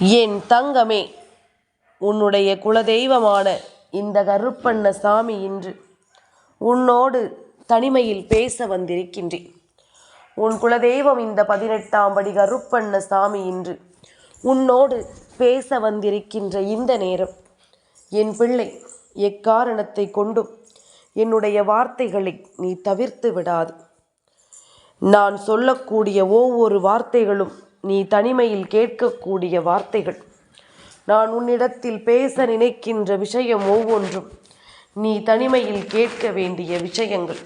என் தங்கமே உன்னுடைய குலதெய்வமான இந்த கருப்பண்ண சாமி இன்று உன்னோடு தனிமையில் பேச வந்திருக்கின்றேன். உன் குலதெய்வம் இந்த பதினெட்டாம் படி கருப்பண்ண சாமி இன்று உன்னோடு பேச வந்திருக்கின்ற இந்த நேரம் என் பிள்ளை எக்காரணத்தை கொண்டும் என்னுடைய வார்த்தைகளை நீ தவிர்த்து விடாது. நான் சொல்லக்கூடிய ஒவ்வொரு வார்த்தைகளும் நீ தனிமையில் கேட்கக்கூடிய வார்த்தைகள். நான் உன்னிடத்தில் பேச நினைக்கின்ற விஷயம் ஒவ்வொன்றும் நீ தனிமையில் கேட்க வேண்டிய விஷயங்கள்.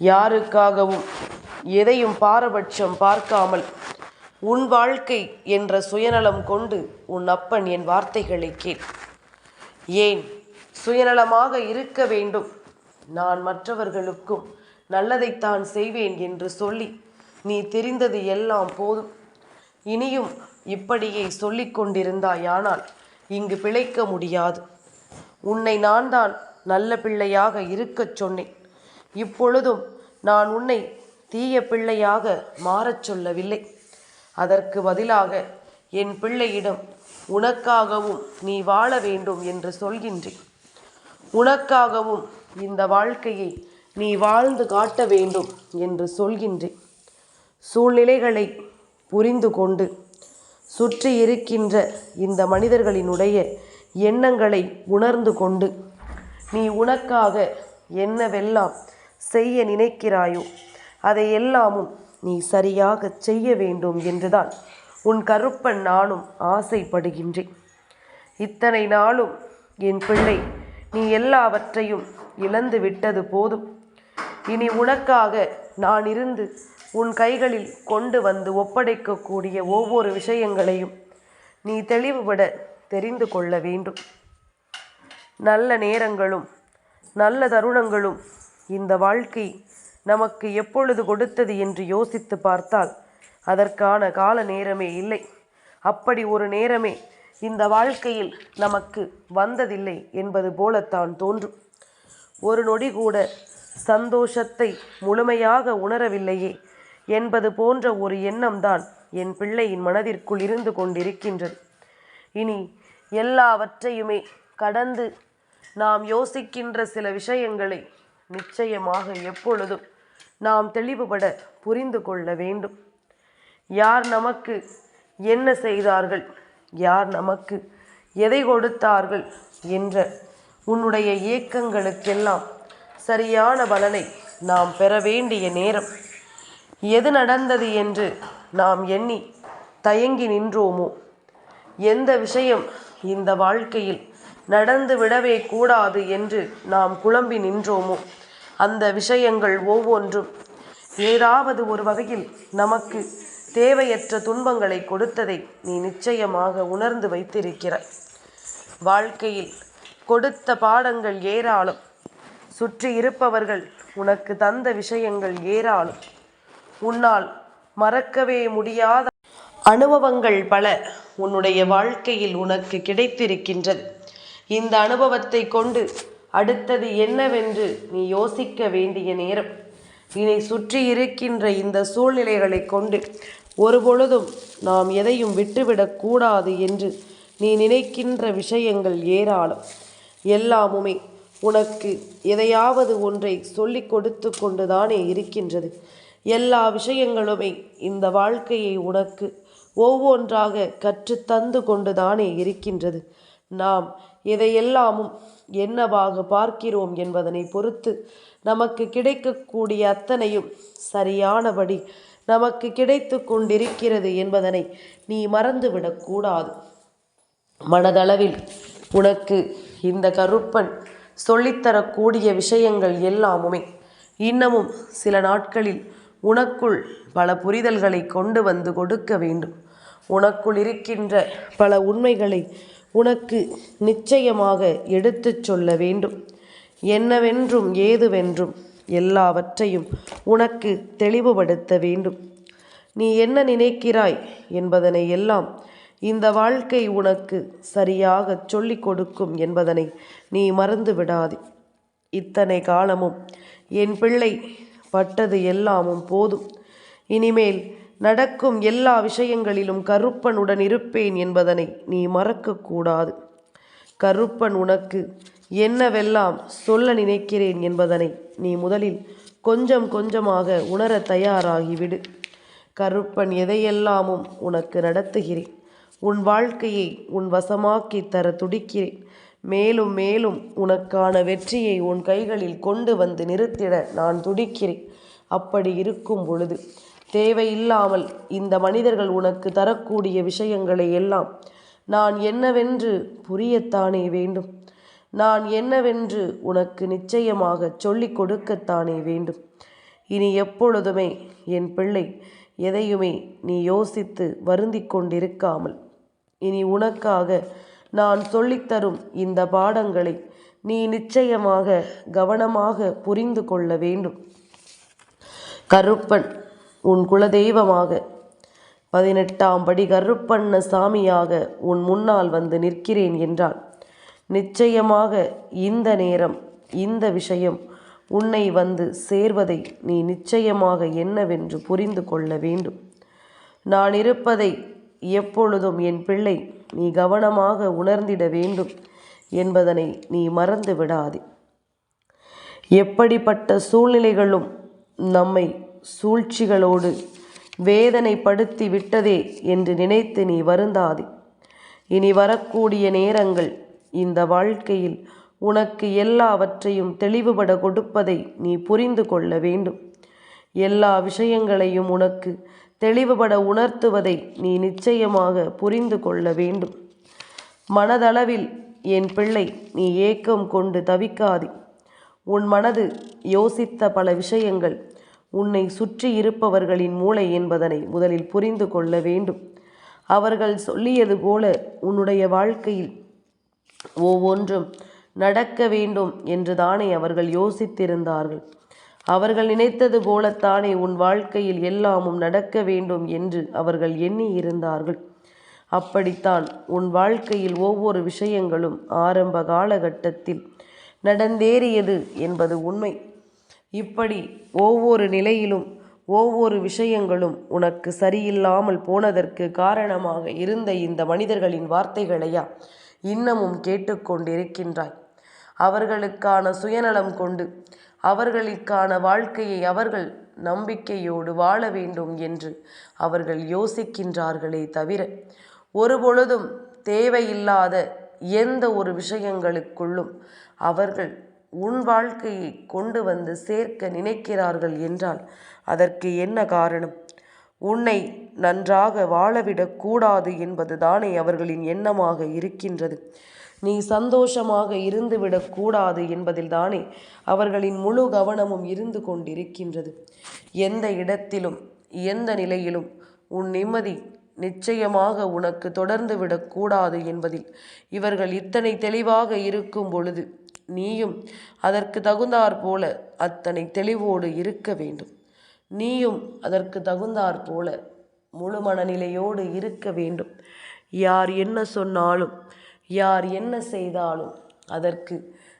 யாருக்காகவும் எதையும் பாரபட்சம் பார்க்காமல் உன் வாழ்க்கை என்ற சுயநலம் கொண்டு உன் அப்பன் என் வார்த்தைகளை கேள். ஏன் சுயநலமாக இருக்க வேண்டும்? நான் மற்றவர்களுக்கும் நல்லதைத்தான் செய்வேன் என்று சொல்லி நீ தெரிந்தது எல்லாம் போதும். இனியும் இப்படியே சொல்லிக் கொண்டிருந்தாயானால் இங்கு பிழைக்க முடியாது. உன்னை நான் தான் நல்ல பிள்ளையாக இருக்கச் சொன்னேன். இப்பொழுதும் நான் உன்னை தீய பிள்ளையாக மாறச் சொல்லவில்லை. அதற்கு பதிலாக என் பிள்ளையிடம் உனக்காகவும் நீ வாழ வேண்டும் என்று சொல்கின்றேன். உனக்காகவும் இந்த வாழ்க்கையை நீ வாழ்ந்து காட்ட வேண்டும் என்று சொல்கின்றேன். சூழ்நிலைகளை புரிந்து கொண்டு சுற்றி இருக்கின்ற இந்த மனிதர்களினுடைய எண்ணங்களை உணர்ந்து கொண்டு நீ உனக்காக என்னவெல்லாம் செய்ய நினைக்கிறாயோ அதை எல்லாமும் நீ சரியாக செய்ய வேண்டும் என்றுதான் உன் கருப்பன் நானும் ஆசைப்படுகின்றேன். இத்தனை நாளும் என் பிள்ளை நீ எல்லாவற்றையும் இழந்து விட்டது போதும். இனி உனக்காக நான் இருந்து உன் கைகளில் கொண்டு வந்து ஒப்படைக்கக்கூடிய ஒவ்வொரு விஷயங்களையும் நீ தெளிவுபட தெரிந்து கொள்ள வேண்டும். நல்ல நேரங்களும் நல்ல தருணங்களும் இந்த வாழ்க்கை நமக்கு எப்பொழுது கொடுத்தது என்று யோசித்து பார்த்தால் அதற்கான கால நேரமே இல்லை. அப்படி ஒரு நேரமே இந்த வாழ்க்கையில் நமக்கு வந்ததில்லை என்பது போலத்தான் தோன்றும். ஒரு நொடி கூட சந்தோஷத்தை முழுமையாக உணரவில்லையே என்பது போன்ற ஒரு எண்ணம்தான் என் பிள்ளையின் மனதிற்குள் இருந்து கொண்டிருக்கின்றது. இனி எல்லாவற்றையுமே கடந்து நாம் யோசிக்கின்ற சில விஷயங்களை நிச்சயமாக எப்பொழுதும் நாம் தெளிவுபட புரிந்து கொள்ள வேண்டும். யார் நமக்கு என்ன செய்தார்கள்? யார் நமக்கு எதை கொடுத்தார்கள்? என்ற உன்னுடைய ஏக்கங்களுக்கெல்லாம் சரியான பலனை நாம் பெற வேண்டிய நேரம். எது நடந்தது என்று நாம் எண்ணி தயங்கி நின்றோமோ? எந்த விஷயம் இந்த வாழ்க்கையில் நடந்து விடவே கூடாது என்று நாம் குழம்பி நின்றோமோ? அந்த விஷயங்கள் ஒவ்வொன்றும் ஏதாவது ஒரு வகையில் நமக்கு தேவையற்ற துன்பங்களை கொடுத்ததை நீ நிச்சயமாக உணர்ந்து வைத்திருக்கிறாய். வாழ்க்கையில் கொடுத்த பாடங்கள் ஏராளம். சுற்றி இருப்பவர்கள் உனக்கு தந்த விஷயங்கள் ஏராளம். உன்னால் மறக்கவே முடியாத அனுபவங்கள் பல உன்னுடைய வாழ்க்கையில் உனக்கு கிடைத்திருக்கின்றது. இந்த அனுபவத்தை கொண்டு அடுத்தது என்னவென்று நீ யோசிக்க வேண்டிய நேரம். இனி சுற்றி இருக்கின்ற இந்த சூழ்நிலைகளை கொண்டு ஒருபொழுதும் நாம் எதையும் விட்டுவிடக்கூடாது என்று நீ நினைக்கின்ற விஷயங்கள் ஏராளம். எல்லாமுமே உனக்கு எதையாவது ஒன்றை சொல்லிக் கொடுத்து கொண்டுதானே இருக்கின்றது. எல்லா விஷயங்களுமே இந்த வாழ்க்கையை உனக்கு ஒவ்வொன்றாக கற்றுத்தந்து கொண்டுதானே இருக்கின்றது. நாம் எதையெல்லாமும் என்னவாக பார்க்கிறோம் என்பதனை பொறுத்து நமக்கு கிடைக்கக்கூடிய அத்தனையும் சரியானபடி நமக்கு கிடைத்து கொண்டிருக்கிறது என்பதனை நீ மறந்துவிடக்கூடாது மனதளவில் உனக்கு இந்த கருப்பன் சொல்லித்தரக்கூடிய விஷயங்கள் எல்லாமுமே. இன்னமும் சில நாட்களில் உனக்குள் பல புரிதல்களை கொண்டு வந்து கொடுக்க வேண்டும். உனக்குள் இருக்கின்ற பல உண்மைகளை உனக்கு நிச்சயமாக எடுத்துச் சொல்ல வேண்டும். என்னவென்றும் ஏதுவென்றும் எல்லாவற்றையும் உனக்கு தெளிவுபடுத்த வேண்டும். நீ என்ன நினைக்கிறாய் என்பதனை எல்லாம் இந்த வாழ்க்கை உனக்கு சரியாக சொல்லிக் கொடுக்கும் என்பதனை நீ மறந்து விடாதே. இத்தனை காலமும் என் பிள்ளை பட்டது எல்லாமும் போதும். இனிமேல் நடக்கும் எல்லா விஷயங்களிலும் கருப்பனுடன் இருப்பேன் என்பதனை நீ மறக்கக்கூடாது கருப்பன் உனக்கு என்னவெல்லாம் சொல்ல நினைக்கிறேன் என்பதனை நீ முதலில் கொஞ்சம் கொஞ்சமாக உணர தயாராகிவிடு. கருப்பன் எதையெல்லாமும் உனக்கு நடத்துகிறேன். உன் வாழ்க்கையை உன் வசமாக்கி தர துடிக்கிறேன். மேலும் மேலும் உனக்கான வெற்றியை உன் கைகளில் கொண்டு வந்து நிறுத்திட நான் துடிக்கிறேன். அப்படி இருக்கும் பொழுது தேவையில்லாமல் இந்த மனிதர்கள் உனக்கு தரக்கூடிய விஷயங்களை எல்லாம் நான் என்னவென்று புரியத்தானே வேண்டும். நான் என்னவென்று உனக்கு நிச்சயமாக சொல்லிக் கொடுக்கத்தானே வேண்டும். இனி எப்பொழுதுமே என் பிள்ளை எதையுமே நீ யோசித்து வருந்திக் கொண்டிருக்காமல் இனி உனக்காக நான் சொல்லித்தரும் இந்த பாடங்களை நீ நிச்சயமாக கவனமாக புரிந்து கொள்ள வேண்டும். கருப்பன் உன் குலதெய்வமாக. பதினெட்டாம் படி கருப்பண்ண சாமியாக உன் முன்னால் வந்து நிற்கிறேன் என்றான். நிச்சயமாக இந்த நேரம் இந்த விஷயம் உன்னை வந்து சேர்வதை நீ நிச்சயமாக என்னவென்று புரிந்து கொள்ள வேண்டும். நான் இருப்பதை எப்பொழுதும் என் பிள்ளை நீ கவனமாக உணர்ந்திட வேண்டும் என்பதனை நீ மறந்து விடாதே. எப்படிப்பட்ட சூழ்நிலைகளும் நம்மை சூழ்ச்சிகளோடு வேதனைப்படுத்தி விட்டதே என்று நினைத்து நீ வருந்தாதே. இனி வரக்கூடிய நேரங்கள் இந்த வாழ்க்கையில் உனக்கு எல்லாவற்றையும் தெளிவுபட கொடுப்பதை நீ புரிந்து கொள்ள வேண்டும். எல்லா விஷயங்களையும் உனக்கு தெளிவுபட உணர்த்துவதை நீ நிச்சயமாக புரிந்து கொள்ள வேண்டும். மனதளவில் என் பிள்ளை நீ ஏக்கம் கொண்டு தவிக்காதே. உன் மனது யோசித்த பல விஷயங்கள் உன்னை சுற்றி இருப்பவர்களின் மூளை என்பதனை முதலில் புரிந்து கொள்ள வேண்டும். அவர்கள் சொல்லியது போல உன்னுடைய வாழ்க்கையில் ஒவ்வொன்றும் நடக்க வேண்டும் என்று தானே அவர்கள் யோசித்திருந்தார்கள். அவர்கள் நினைத்தது போலத்தானே உன் வாழ்க்கையில் எல்லாமும் நடக்க வேண்டும் என்று அவர்கள் எண்ணி இருந்தார்கள். அப்படித்தான் உன் வாழ்க்கையில் ஒவ்வொரு விஷயங்களும் ஆரம்ப காலகட்டத்தில் நடந்தேறியது என்பது உண்மை. இப்படி ஒவ்வொரு நிலையிலும் ஒவ்வொரு விஷயங்களும் உனக்கு சரியில்லாமல் போனதற்கு காரணமாக இருந்த இந்த மனிதர்களின் வார்த்தைகளையா இன்னமும் கேட்டுக்கொண்டிருக்கின்றாய். அவர்களுக்கான சுயநலம் கொண்டு அவர்களுக்கான வாழ்க்கையை அவர்கள் நம்பிக்கையோடு வாழ வேண்டும் என்று அவர்கள் யோசிக்கின்றார்களே தவிர ஒருபொழுதும் தேவையில்லாத எந்த ஒரு விஷயங்களுக்குள்ளும் அவர்கள் உன் வாழ்க்கையை கொண்டு வந்து சேர்க்க நினைக்கிறார்கள் என்றால் அதற்கு என்ன காரணம்? உன்னை நன்றாக வாழவிடக்கூடாது என்பது தானே அவர்களின் எண்ணமாக இருக்கின்றது. நீ சந்தோஷமாக இருந்துவிடக்கூடாது என்பதில்தானே அவர்களின் முழு கவனமும் இருந்து கொண்டிருக்கின்றது. எந்த இடத்திலும் எந்த நிலையிலும் உன் நிம்மதி நிச்சயமாக உனக்கு தொடர்ந்து விடக்கூடாது என்பதில் இவர்கள் இத்தனை தெளிவாக இருக்கும் பொழுது நீயும் அதற்கு தகுந்தாற் போல அத்தனை தெளிவோடு இருக்க வேண்டும். நீயும் அதற்கு தகுந்தாற் போல முழு மனநிலையோடு இருக்க வேண்டும். யார் என்ன சொன்னாலும் யார் என்ன செய்தாலும் அதற்கு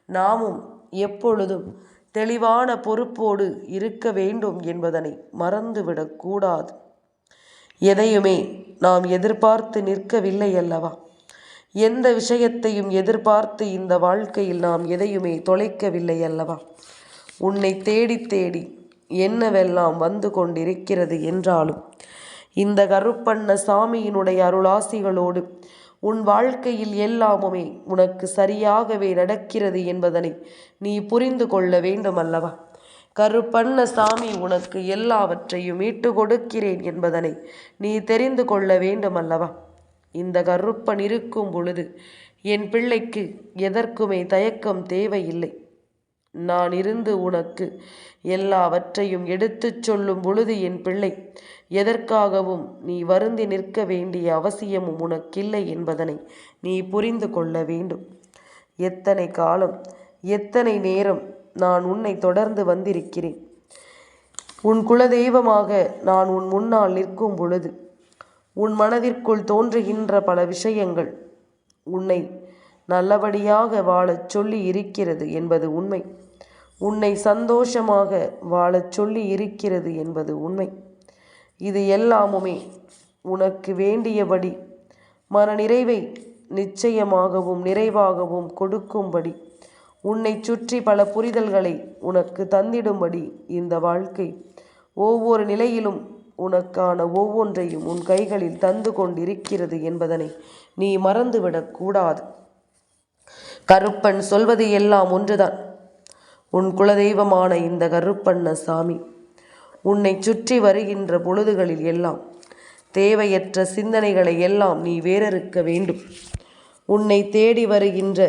நாமும் எப்பொழுதும் தெளிவான பொறுப்போடு இருக்க வேண்டும் என்பதனை மறந்துவிடக்கூடாது எதையுமே நாம் எதிர்பார்த்து நிற்கவில்லை அல்லவா? எந்த விஷயத்தையும் எதிர்பார்த்து இந்த வாழ்க்கையில் நாம் எதையுமே தொலைக்கவில்லை அல்லவா? உன்னை தேடி தேடி என்னவெல்லாம் வந்து கொண்டிருக்கிறது என்றாலும் இந்த கருப்பண்ண சாமியினுடைய அருளாசிகளோடு உன் வாழ்க்கையில் எல்லாமுமே உனக்கு சரியாகவே நடக்கிறது என்பதனை நீ புரிந்து கொள்ள வேண்டும் அல்லவா கருப்பண்ண சாமி உனக்கு எல்லாவற்றையும் மீட்டு கொடுக்கிறேன் என்பதனை நீ தெரிந்து கொள்ள வேண்டும் அல்லவா இந்த கருப்பன் இருக்கும் பொழுது என் பிள்ளைக்கு எதற்குமே தயக்கம் தேவையில்லை. நான் இருந்து உனக்கு எல்லாவற்றையும் எடுத்துச் சொல்லும் பொழுது என் பிள்ளை எதற்காகவும் நீ வருந்தி நிற்க வேண்டிய அவசியமும் உனக்கில்லை என்பதனை நீ புரிந்து கொள்ள வேண்டும். எத்தனை காலம் எத்தனை நேரம் நான் உன்னை தொடர்ந்து வந்திருக்கிறேன்? உன் குலதெய்வமாக நான் உன் முன்னால் நிற்கும் பொழுது உன் மனதிற்குள் தோன்றுகின்ற பல விஷயங்கள் உன்னை நல்லபடியாக வாழச் சொல்லி இருக்கிறது என்பது உண்மை. உன்னை சந்தோஷமாக வாழச் சொல்லி இருக்கிறது என்பது உண்மை. இது எல்லாமுமே உனக்கு வேண்டியபடி மனநிறைவை நிச்சயமாகவும் நிறைவாகவும் கொடுக்கும்படி உன்னை சுற்றி பல புரிதல்களை உனக்கு தந்திடும்படி இந்த வாழ்க்கை ஒவ்வொரு நிலையிலும் உனக்கான ஒவ்வொன்றையும் உன் கைகளில் தந்து கொண்டிருக்கிறது என்பதனை நீ மறந்துவிடக்கூடாது. கருப்பன் சொல்வது எல்லாம் ஒன்றுதான். உன் குலதெய்வமான இந்த கருப்பண்ண சாமி உன்னை சுற்றி வருகின்ற பொழுதுகளில் எல்லாம் தேவையற்ற சிந்தனைகளை எல்லாம் நீ வேறறுக்க வேண்டும். உன்னை தேடி வருகின்ற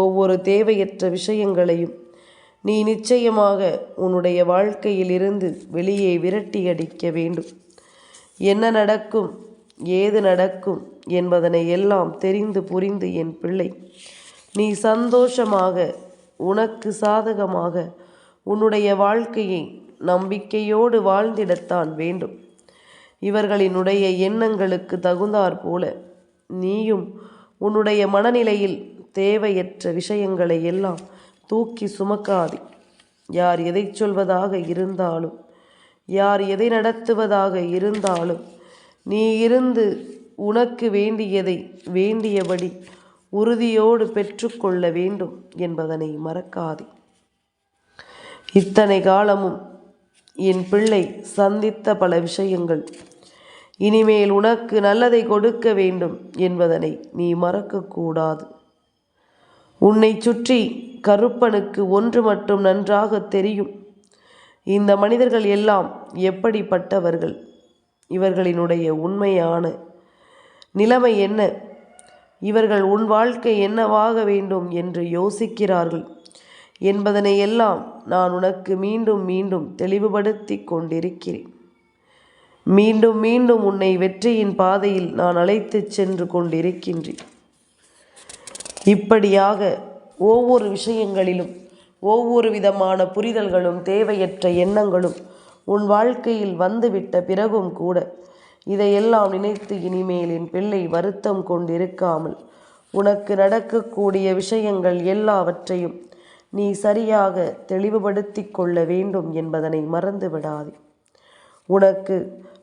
ஒவ்வொரு தேவையற்ற விஷயங்களையும் நீ நிச்சயமாக உன்னுடைய வாழ்க்கையில் இருந்து வெளியே விரட்டி அடிக்க வேண்டும். என்ன நடக்கும் ஏது நடக்கும் என்பதனை எல்லாம் தெரிந்து புரிந்து என் பிள்ளை நீ சந்தோஷமாக உனக்கு சாதகமாக உன்னுடைய வாழ்க்கையை நம்பிக்கையோடு வாழ்ந்திடத்தான் வேண்டும். இவர்களினுடைய எண்ணங்களுக்கு தகுந்தாற் போல நீயும் உன்னுடைய மனநிலையில் தேவையற்ற விஷயங்களை எல்லாம் தூக்கி சுமக்காதே. யார் எதை சொல்வதாக இருந்தாலும் யார் எதை நடத்துவதாக இருந்தாலும் நீ இருந்து உனக்கு வேண்டியதை வேண்டியபடி உறுதியோடு பெற்றுக்கொள்ள வேண்டும் என்பதனை மறக்காதே. இத்தனை காலமும் என் பிள்ளை சந்தித்த பல விஷயங்கள் இனிமேல் உனக்கு நல்லதை கொடுக்க வேண்டும் என்பதனை நீ மறக்கக்கூடாது. உன்னை சுற்றி கருப்பனுக்கு ஒன்று மட்டும் நன்றாக தெரியும். இந்த மனிதர்கள் எல்லாம் எப்படிப்பட்டவர்கள்? இவர்களினுடைய உண்மையான நிலைமை என்ன? இவர்கள் உன் வாழ்க்கை என்னவாக வேண்டும் என்று யோசிக்கிறார்கள். என்பதனை எல்லாம் நான் உனக்கு மீண்டும் மீண்டும் தெளிவுபடுத்தி கொண்டிருக்கிறேன். மீண்டும் மீண்டும் உன்னை வெற்றியின் பாதையில் நான் அழைத்துச் சென்று கொண்டிருக்கின்றேன். இப்படியாக ஒவ்வொரு விஷயங்களிலும் ஒவ்வொரு விதமான புரிதல்களும் தேவையற்ற எண்ணங்களும் உன் வாழ்க்கையில் வந்துவிட்ட பிறகும் கூட இதையெல்லாம் நினைத்து இனிமேல் என் பிள்ளை வருத்தம் கொண்டிருக்காமல் உனக்கு நடக்கக்கூடிய விஷயங்கள் எல்லாவற்றையும் நீ சரியாக தெளிவுபடுத்தி கொள்ள வேண்டும் என்பதனை மறந்து விடாதே உனக்கு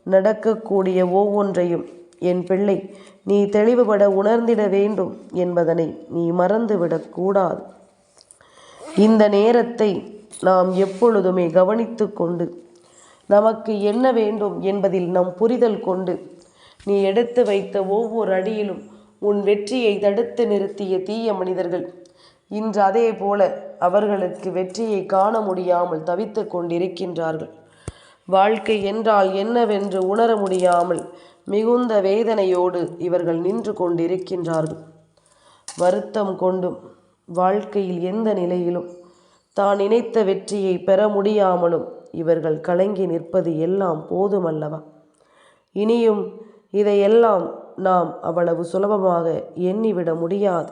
நடக்கக்கூடிய ஒவ்வொன்றையும் என் பிள்ளை நீ தெளிவுபட உணர்ந்திட வேண்டும் என்பதனை நீ மறந்துவிடக்கூடாது இந்த நேரத்தை நாம் எப்பொழுதுமே கவனித்து கொண்டு நமக்கு என்ன வேண்டும் என்பதில் நம் புரிதல் கொண்டு. நீ எடுத்து வைத்த ஒவ்வொரு அடியிலும் உன் வெற்றியை தடுத்து நிறுத்திய தீய மனிதர்கள். இன்று அதே போல அவர்களுக்கு வெற்றியை காண முடியாமல் தவித்து கொண்டிருக்கின்றார்கள். வாழ்க்கை என்றால் என்னவென்று உணர முடியாமல் மிகுந்த வேதனையோடு இவர்கள் நின்று கொண்டிருக்கின்றார்கள். வருத்தம் கொண்டும் வாழ்க்கையில் எந்த நிலையிலும் தான் நினைத்த வெற்றியை பெற முடியாமலும் இவர்கள் கலங்கி நிற்பது எல்லாம் போதுமல்லவா? இனியும் இதையெல்லாம் நாம் அவ்வளவு சுலபமாக எண்ணிவிட முடியாது.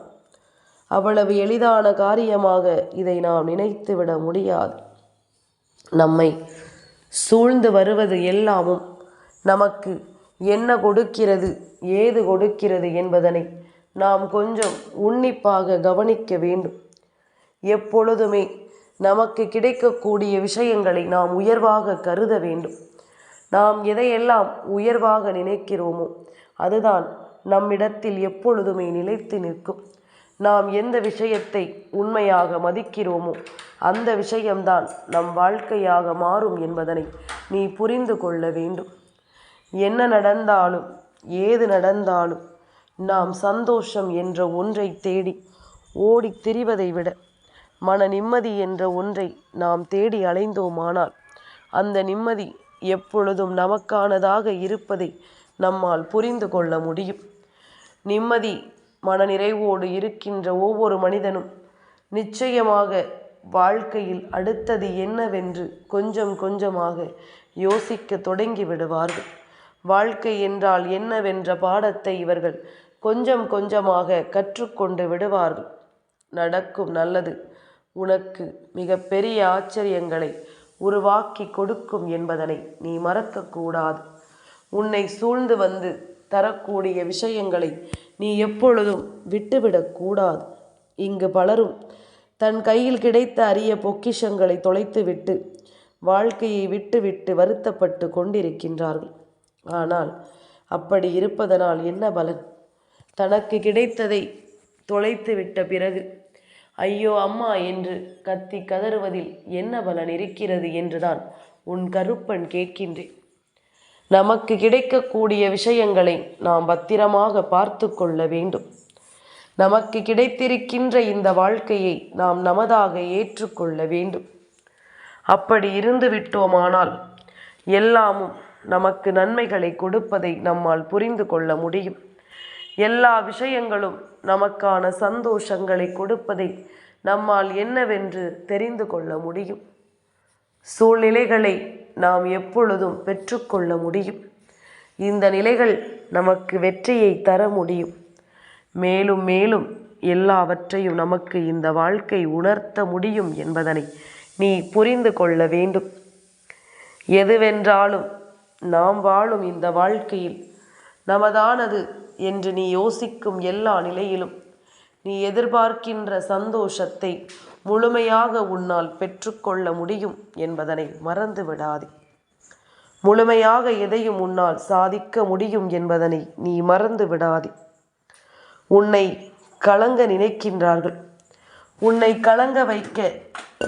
அவ்வளவு எளிதான காரியமாக இதை நாம் நினைத்துவிட முடியாது. நம்மை சூழ்ந்து வருவது எல்லாமும் நமக்கு என்ன கொடுக்கிறது ஏது கொடுக்கிறது என்பதனை நாம் கொஞ்சம் உன்னிப்பாக கவனிக்க வேண்டும். எப்பொழுதுமே நமக்கு கிடைக்கக்கூடிய விஷயங்களை நாம் உயர்வாக கருத வேண்டும். நாம் எதையெல்லாம் உயர்வாக நினைக்கிறோமோ அதுதான் நம்மிடத்தில் எப்பொழுதுமே நிலைத்து நிற்கும். நாம் எந்த விஷயத்தை உண்மையாக மதிக்கிறோமோ அந்த விஷயம்தான் நம் வாழ்க்கையாக மாறும் என்பதனை நீ புரிந்து கொள்ள வேண்டும். என்ன நடந்தாலும் ஏது நடந்தாலும் நாம் சந்தோஷம் என்ற ஒன்றை தேடி ஓடித் திரிவதை விட மன நிம்மதி என்ற ஒன்றை நாம் தேடி அலைந்தோமானால் அந்த நிம்மதி எப்பொழுதும் நமக்கானதாக இருப்பதை நம்மால் புரிந்து கொள்ள முடியும். நிம்மதி மனநிறைவோடு இருக்கின்ற ஒவ்வொரு மனிதனும் நிச்சயமாக வாழ்க்கையில் அடுத்தது என்னவென்று கொஞ்சம் கொஞ்சமாக யோசிக்க தொடங்கி விடுவார்கள். வாழ்க்கை என்றால் என்னவென்ற பாடத்தை இவர்கள் கொஞ்சம் கொஞ்சமாக கற்றுக்கொண்டு விடுவார்கள். நடக்கும் நல்லது உனக்கு மிக பெரிய ஆச்சரியங்களை உருவாக்கி கொடுக்கும் என்பதனை நீ மறக்கக்கூடாது. உன்னை சூழ்ந்து வந்து தரக்கூடிய விஷயங்களை நீ எப்பொழுதும் விட்டுவிடக்கூடாது இங்கு பலரும் தன் கையில் கிடைத்த அரிய பொக்கிஷங்களை தொலைத்துவிட்டு வாழ்க்கையை விட்டுவிட்டு வருத்தப்பட்டு கொண்டிருக்கின்றார்கள். ஆனால் அப்படி இருப்பதனால் என்ன பலன்? தனக்கு கிடைத்ததை தொலைத்து விட்ட பிறகு ஐயோ அம்மா என்று கத்தி கதறுவதில் என்ன பலன் இருக்கிறது என்றுதான் உன் கருப்பன் கேட்கின்றேன். நமக்கு கிடைக்கக்கூடிய விஷயங்களை நாம் பத்திரமாக பார்த்து கொள்ள வேண்டும். நமக்கு கிடைத்திருக்கின்ற இந்த வாழ்க்கையை நாம் நமதாக ஏற்றுக்கொள்ள வேண்டும். அப்படி இருந்து விட்டோமானால் எல்லாமும் நமக்கு நன்மைகளை கொடுப்பதை நம்மால் புரிந்து கொள்ள முடியும். எல்லா விஷயங்களும் நமக்கான சந்தோஷங்களை கொடுப்பதை நம்மால் என்னவென்று தெரிந்து கொள்ள முடியும். சூழ்நிலைகளை நாம் எப்பொழுதும் பெற்றுக்கொள்ள முடியும். இந்த நிலைகள் நமக்கு வெற்றியை தர முடியும். மேலும் மேலும் எல்லாவற்றையும் நமக்கு இந்த வாழ்க்கை உணர்த்த முடியும் என்பதனை நீ புரிந்து கொள்ள வேண்டும். எதுவென்றாலும் நாம் வாழும் இந்த வாழ்க்கையில் நமதானது என்று நீ யோசிக்கும் எல்லா நிலையிலும். நீ எதிர்பார்க்கின்ற சந்தோஷத்தை முழுமையாக உன்னால் பெற்றுக்கொள்ள முடியும் என்பதனை மறந்து விடாதே. முழுமையாக எதையும் உன்னால் சாதிக்க முடியும் என்பதனை நீ மறந்து விடாதே. உன்னை கலங்க நினைக்கின்றார்கள். உன்னை கலங்க வைக்க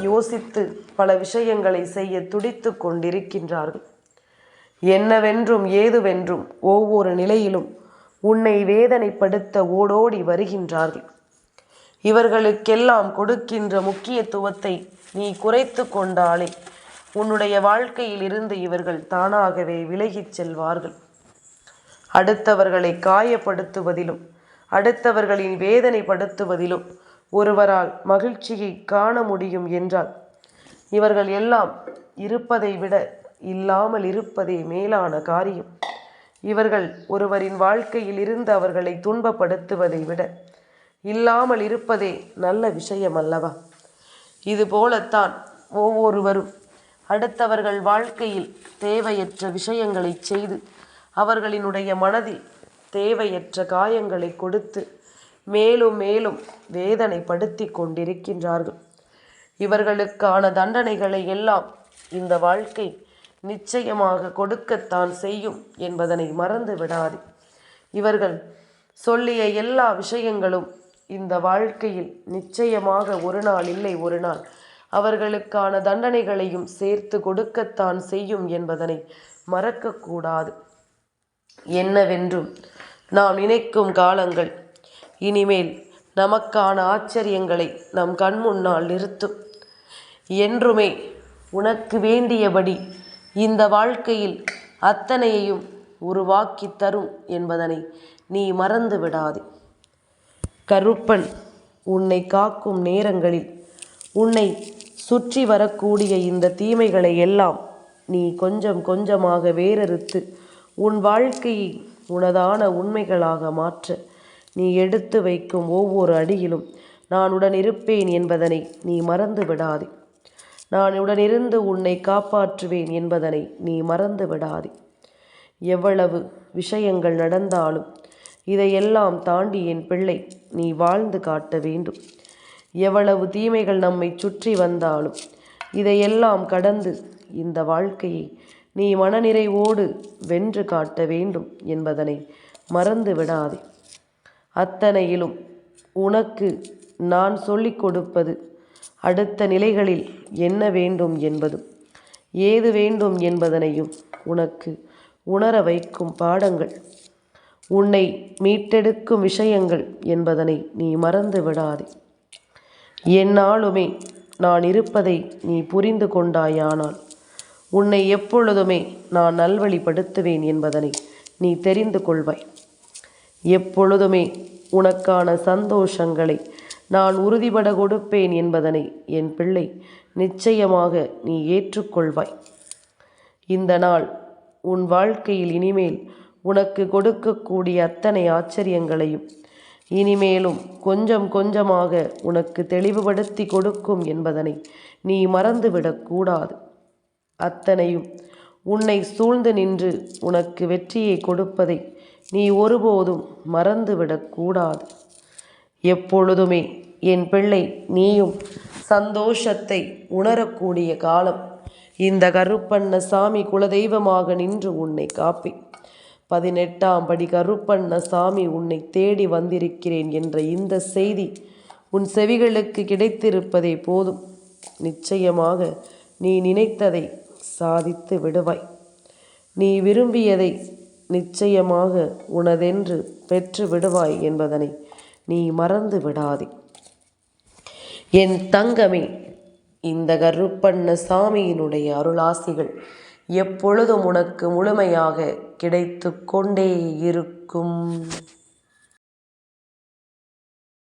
யோசித்து பல விஷயங்களை செய்ய துடித்து கொண்டிருக்கின்றார்கள். என்னவென்றும் ஏதுவென்றும் ஒவ்வொரு நிலையிலும் உன்னை வேதனைப்படுத்த ஓடோடி வருகின்றார்கள். இவர்களுக்கெல்லாம் கொடுக்கின்ற முக்கியத்துவத்தை நீ குறைத்து கொண்டாலே உன்னுடைய வாழ்க்கையில் இருந்து இவர்கள் தானாகவே விலகிச் செல்வார்கள். அடுத்தவர்களை காயப்படுத்துவதிலும் அடுத்தவர்களின் வேதனைப்படுத்துவதிலும் ஒருவரால் மகிழ்ச்சியை காண முடியும் என்றால் இவர்கள் எல்லாம் இருப்பதை விட இல்லாமல் இருப்பதே மேலான காரியம். இவர்கள் ஒருவரின் வாழ்க்கையில் இருந்து அவர்களை துன்பப்படுத்துவதை விட இல்லாமல் இருப்பதே நல்ல விஷயம் அல்லவா இது போலத்தான் ஒவ்வொருவரும் அடுத்தவர்கள் வாழ்க்கையில் தேவையற்ற விஷயங்களை செய்து அவர்களினுடைய மனதில் தேவையற்ற காயங்களை கொடுத்து மேலும் மேலும் வேதனைப்படுத்தி கொண்டிருக்கின்றார்கள். இவர்களுக்கான தண்டனைகளை எல்லாம் இந்த வாழ்க்கை நிச்சயமாக கொடுக்கத்தான் செய்யும் என்பதனை மறந்து விடாது. இவர்கள் சொல்லிய எல்லா விஷயங்களும் இந்த வாழ்க்கையில் நிச்சயமாக ஒரு நாள் இல்லை ஒரு நாள். அவர்களுக்கான தண்டனைகளையும் சேர்த்து கொடுக்கத்தான் செய்யும் என்பதனை மறக்கக்கூடாது. என்னவென்றும் நாம் நினைக்கும் காலங்கள் இனிமேல் நமக்கான ஆச்சரியங்களை நம் கண் முன்னால் நிறுத்தும். என்றுமே உனக்கு வேண்டியபடி இந்த வாழ்க்கையில் அத்தனையையும் உருவாக்கி தரும் என்பதனை நீ மறந்து விடாதே. கருப்பன் உன்னை காக்கும் நேரங்களில் உன்னை சுற்றி வரக்கூடிய இந்த தீமைகளை எல்லாம் நீ கொஞ்சம் கொஞ்சமாக வேறறுத்து உன் வாழ்க்கையை உனதான உண்மைகளாக மாற்ற நீ எடுத்து வைக்கும் ஒவ்வொரு அடியிலும் நான் உடன் இருப்பேன் என்பதனை நீ மறந்து விடாதே. நான் உடனிருந்து உன்னை காப்பாற்றுவேன் என்பதனை நீ மறந்து விடாதே எவ்வளவு விஷயங்கள் நடந்தாலும் இதையெல்லாம் தாண்டி என் பிள்ளை நீ வாழ்ந்து காட்ட வேண்டும். எவ்வளவு தீமைகள் நம்மை சுற்றி வந்தாலும் இதையெல்லாம் கடந்து இந்த வாழ்க்கையை நீ மனநிறைவோடு வென்று காட்ட வேண்டும் என்பதனை மறந்து விடாதே அத்தனையிலும் உனக்கு நான் சொல்லிக் கொடுப்பது அடுத்த நிலைகளில் என்ன வேண்டும் என்பதும் ஏது வேண்டும் என்பதனையும் உனக்கு உணர வைக்கும் பாடங்கள். உன்னை மீட்டெடுக்கும் விஷயங்கள் என்பதனை நீ மறந்து விடாதே. என்னாலுமே நான் இருப்பதை நீ புரிந்து கொண்டாயானால் உன்னை எப்பொழுதுமே நான் நல்வழிப்படுத்துவேன் என்பதனை நீ தெரிந்து கொள்வாய். எப்பொழுதுமே உனக்கான சந்தோஷங்களை நான் உறுதிபட கொடுப்பேன் என்பதனை என் பிள்ளை நிச்சயமாக நீ ஏற்றுக்கொள்வாய். இந்த நாள் உன் வாழ்க்கையில் இனிமேல் உனக்கு கொடுக்கக்கூடிய அத்தனை ஆச்சரியங்களையும் இனிமேலும் கொஞ்சம் கொஞ்சமாக உனக்கு தெளிவுபடுத்தி கொடுக்கும் என்பதனை நீ மறந்துவிடக்கூடாது அத்தனையும் உன்னை சூழ்ந்து நின்று உனக்கு வெற்றியை கொடுப்பதை நீ ஒருபோதும் மறந்துவிடக்கூடாது எப்பொழுதுமே என் பிள்ளை நீயும் சந்தோஷத்தை உணரக்கூடிய காலம். இந்த கருப்பண்ண சாமி குலதெய்வமாக நின்று உன்னை காப்பி. பதினெட்டாம் படி கருப்பண்ண சாமி உன்னை தேடி வந்திருக்கிறேன் என்ற இந்த செய்தி உன் செவிகளுக்கு கிடைத்திருப்பதே போதும். நிச்சயமாக நீ நினைத்ததை சாதித்து விடுவாய். நீ விரும்பியதை நிச்சயமாக உனதென்று பெற்று விடுவாய் என்பதனை நீ மறந்து விடாதே. என் தங்கமே இந்த கருப்பண்ண சாமியினுடைய அருளாசிகள் எப்பொழுதும் உனக்கு முழுமையாக கிடைத்து கொண்டே இருக்கும்.